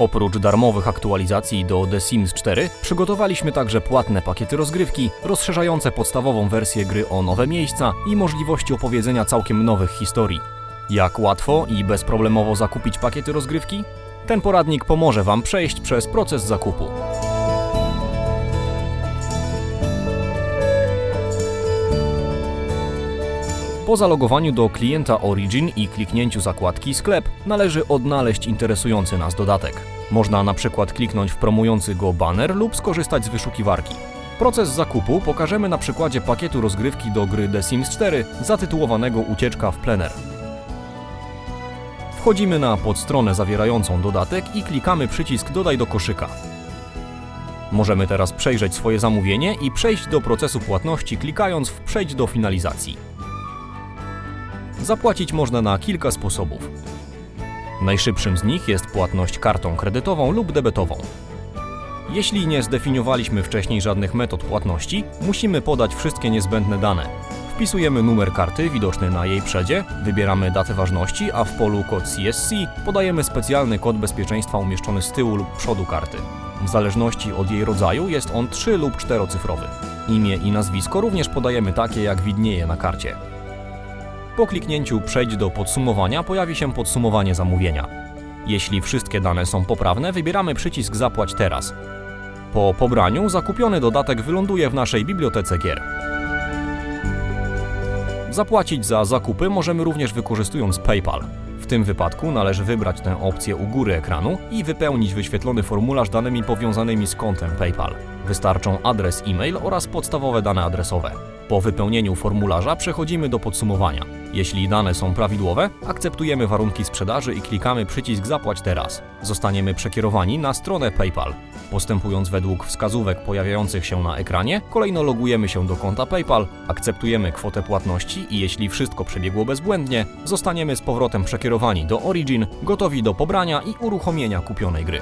Oprócz darmowych aktualizacji do The Sims 4, przygotowaliśmy także płatne pakiety rozgrywki, rozszerzające podstawową wersję gry o nowe miejsca i możliwości opowiedzenia całkiem nowych historii. Jak łatwo i bezproblemowo zakupić pakiety rozgrywki? Ten poradnik pomoże Wam przejść przez proces zakupu. Po zalogowaniu do klienta Origin i kliknięciu zakładki Sklep należy odnaleźć interesujący nas dodatek. Można na przykład kliknąć w promujący go banner lub skorzystać z wyszukiwarki. Proces zakupu pokażemy na przykładzie pakietu rozgrywki do gry The Sims 4 zatytułowanego Ucieczka w plener. Wchodzimy na podstronę zawierającą dodatek i klikamy przycisk Dodaj do koszyka. Możemy teraz przejrzeć swoje zamówienie i przejść do procesu płatności klikając w Przejdź do finalizacji. Zapłacić można na kilka sposobów. Najszybszym z nich jest płatność kartą kredytową lub debetową. Jeśli nie zdefiniowaliśmy wcześniej żadnych metod płatności, musimy podać wszystkie niezbędne dane. Wpisujemy numer karty widoczny na jej przedzie, wybieramy datę ważności, a w polu kod CSC podajemy specjalny kod bezpieczeństwa umieszczony z tyłu lub przodu karty. W zależności od jej rodzaju jest on 3 lub 4-cyfrowy. Imię i nazwisko również podajemy takie, jak widnieje na karcie. Po kliknięciu Przejdź do podsumowania pojawi się podsumowanie zamówienia. Jeśli wszystkie dane są poprawne, wybieramy przycisk Zapłać teraz. Po pobraniu zakupiony dodatek wyląduje w naszej bibliotece gier. Zapłacić za zakupy możemy również wykorzystując PayPal. W tym wypadku należy wybrać tę opcję u góry ekranu i wypełnić wyświetlony formularz danymi powiązanymi z kontem PayPal. Wystarczą adres e-mail oraz podstawowe dane adresowe. Po wypełnieniu formularza przechodzimy do podsumowania. Jeśli dane są prawidłowe, akceptujemy warunki sprzedaży i klikamy przycisk Zapłać teraz. Zostaniemy przekierowani na stronę PayPal. Postępując według wskazówek pojawiających się na ekranie, kolejno logujemy się do konta PayPal, akceptujemy kwotę płatności i jeśli wszystko przebiegło bezbłędnie, zostaniemy z powrotem przekierowani do Origin, gotowi do pobrania i uruchomienia kupionej gry.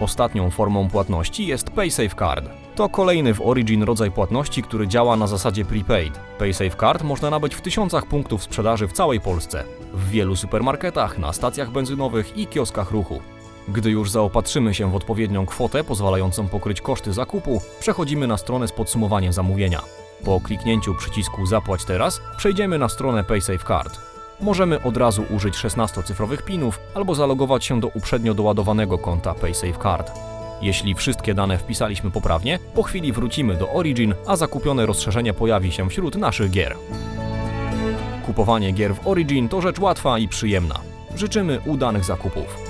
Ostatnią formą płatności jest PaySafeCard. To kolejny w Origin rodzaj płatności, który działa na zasadzie prepaid. PaySafeCard można nabyć w tysiącach punktów sprzedaży w całej Polsce, w wielu supermarketach, na stacjach benzynowych i kioskach ruchu. Gdy już zaopatrzymy się w odpowiednią kwotę pozwalającą pokryć koszty zakupu, przechodzimy na stronę z podsumowaniem zamówienia. Po kliknięciu przycisku Zapłać teraz przejdziemy na stronę PaySafeCard. Możemy od razu użyć 16-cyfrowych pinów albo zalogować się do uprzednio doładowanego konta PaySafeCard. Jeśli wszystkie dane wpisaliśmy poprawnie, po chwili wrócimy do Origin, a zakupione rozszerzenie pojawi się wśród naszych gier. Kupowanie gier w Origin to rzecz łatwa i przyjemna. Życzymy udanych zakupów.